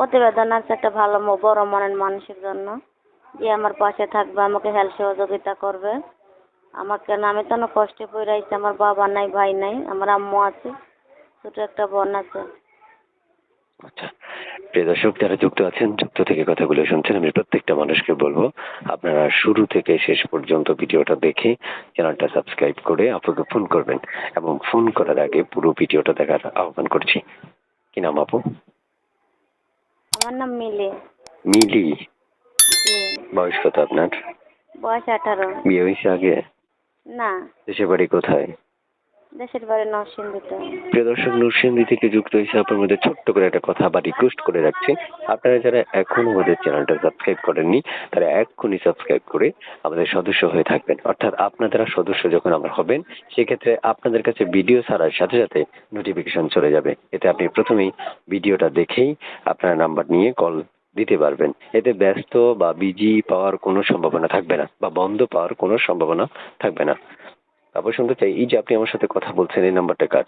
প্রতিবেদন আছে একটা ভালো বড় মনের মানুষের জন্য। যে আমার পাশে থাকবে, আমাকে হেল্প সহযোগিতা করবে। আমাকে আমি তো কষ্টে পড়ে আছি, আমার বাবা নাই, ভাই নাই, আমার আম্মু আছে, ছোটো একটা বোন আছে। আচ্ছা প্রিয় দর্শক, যারা যুক্ত আছেন, যুক্ত থেকে কথাগুলো শুনছেন, আমি প্রত্যেকটা মানুষকে বলব, আপনারা শুরু থেকে শেষ পর্যন্ত ভিডিওটা দেখে চ্যানেলটা সাবস্ক্রাইব করে আপুকে ফোন করবেন এবং ফোন করার আগে পুরো ভিডিওটা দেখার আহ্বান করছি। কি নাম আপু? আমার নাম মিলি। মিলি? জি বয়স কত আপনার? বয়স আঠারো। বিয়ে হয়েছে আগে? না। দেশের বাড়ি কোথায়? দেশের বাড়ি নরসিংদীতে। প্রিয় দর্শক, নুরসিংদী থেকে যুক্ত হয়েছে আপনার মধ্যে ছোট্ট করে একটা কথা বা রিকোয়েস্ট করে রাখছি। আপনারা যারা এখনও আমাদের চ্যানেলটা সাবস্ক্রাইব করেননি, তারা এক্ষুনি সাবস্ক্রাইব করে আমাদের সদস্য হয়ে থাকবেন। অর্থাৎ আপনারা সদস্য যখন আমরা হবেন, সেক্ষেত্রে আপনাদের কাছে ভিডিও ছাড়ার সাথে সাথে নোটিফিকেশন চলে যাবে। এতে আপনি প্রথমেই ভিডিওটা দেখেই আপনার নাম্বার নিয়ে কল দিতে পারবেন। এতে ব্যস্ত বা বিজি পাওয়ার কোনো সম্ভাবনা থাকবে না বা বন্ধ পাওয়ার কোনো সম্ভাবনা থাকবে না। তারপর শুনতে চাই এই যে আপনি আমার সাথে কথা বলছেন এই নাম্বারটা কার?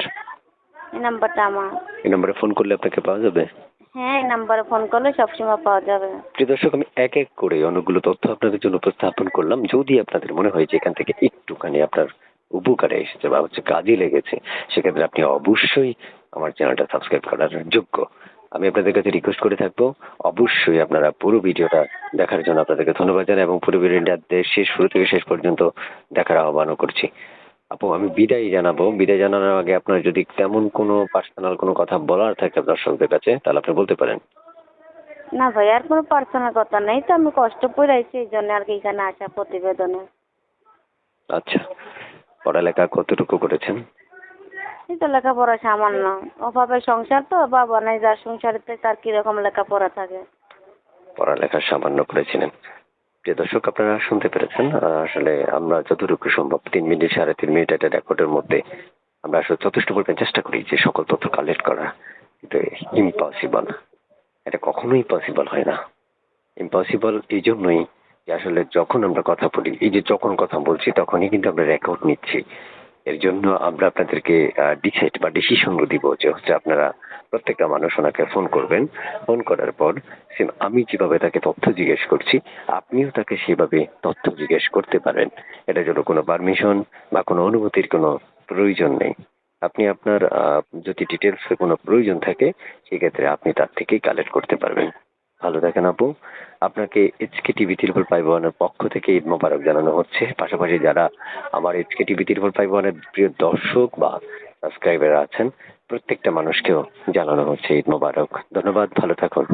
এই নাম্বারটা আমার। এই নম্বরে ফোন করলে আপনাকে পাওয়া যাবে? হ্যাঁ এই নাম্বারে ফোন করলে সবসময় পাওয়া যাবে। প্রিয় দর্শক আমি এক এক করে অনেকগুলো তথ্য আপনাদের জন্য উপস্থাপন করলাম। যদি আপনাদের মনে হয় যে এখান থেকে একটুখানি আপনার উপকারে এসেছে বা হচ্ছে কাজে লেগেছে সেক্ষেত্রে আপনি অবশ্যই আমার চ্যানেলটা সাবস্ক্রাইব করার যোগ্য। আমি আপনাদের কাছে রিকোয়েস্ট করে থাকব অবশ্যই আপনারা পুরো ভিডিওটা দেখার জন্য আপনাদেরকে ধন্যবাদ জানাই এবং পুরো ভিডিওটা দে- শেষ শুরু থেকে শেষ পর্যন্ত দেখার আহ্বানও করছি। আপু আমি বিদায় জানাব। বিদায় জানানোর আগে আপনার যদি তেমন কোনো পার্সোনাল কোনো কথা বলার থাকে দর্শকদের কাছে তাহলে আপনি বলতে পারেন। না ভাই আর কোনো পার্সোনাল কথা নেই তো আমি কষ্ট পড়ে আছি এই জন্য আর কি এখানে আসা প্রতিবেদনে। আচ্ছা পড়ালেখা কতটুকু করেছেন? এই তো লেখাপড়া সামান্য। অভাবে সংসার তো বাবা নাই যার সংসারেতে তার কীরকম লেখাপড়া থাকে। পড়ালেখা সামান্য করেছিলেন। প্রিয় দর্শক, আপনারা শুনতে পেরেছেন আসলে আমরা যতটুকু সম্ভব তিন মিনিট সাড়ে তিন মিনিট একটা রেকর্ডের মধ্যে আমরা আসলে যথেষ্ট পরিমাণ চেষ্টা করি যে সকল তথ্য কালেক্ট করা। কিন্তু ইম্পসিবল এটা কখনোই পসিবল হয় না। ইম্পসিবল এই জন্যই যে আসলে যখন আমরা কথা বলি, এই যে যখন কথা বলছি, তখনই কিন্তু আমরা রেকর্ড নিচ্ছি। এর জন্য আমরা আপনাদেরকে ডিসাইড বা ডিসিশন দিব যে হচ্ছে আপনারা প্রত্যেকটা মানুষ ওনাকে ফোন করবেন। ফোন করার পর সেম আমি যেভাবে তাকে তথ্য জিজ্ঞেস করছি, আপনিও তাকে সেভাবে তথ্য জিজ্ঞেস করতে পারেন। এটার জন্য কোনো পারমিশন বা কোনো অনুমতির কোনো প্রয়োজন নেই। আপনি আপনার যদি ডিটেলসের কোনো প্রয়োজন থাকে, সেক্ষেত্রে আপনি তার থেকেই কালেক্ট করতে পারবেন। ভালো থাকেন আপু। আপনাকে এইচকে টিভি তিরুপুর ফাইভ ওয়ানের পক্ষ থেকে ঈদ মোবারক জানানো হচ্ছে। পাশাপাশি যারা আমার এইচকে টিভি তিরুপুর ফাইভ ওয়ানের প্রিয় দর্শক বা সাবস্ক্রাইবার আছেন, প্রত্যেকটা মানুষকেও জানানো হচ্ছে ঈদ মোবারক। ধন্যবাদ, ভালো থাকুন।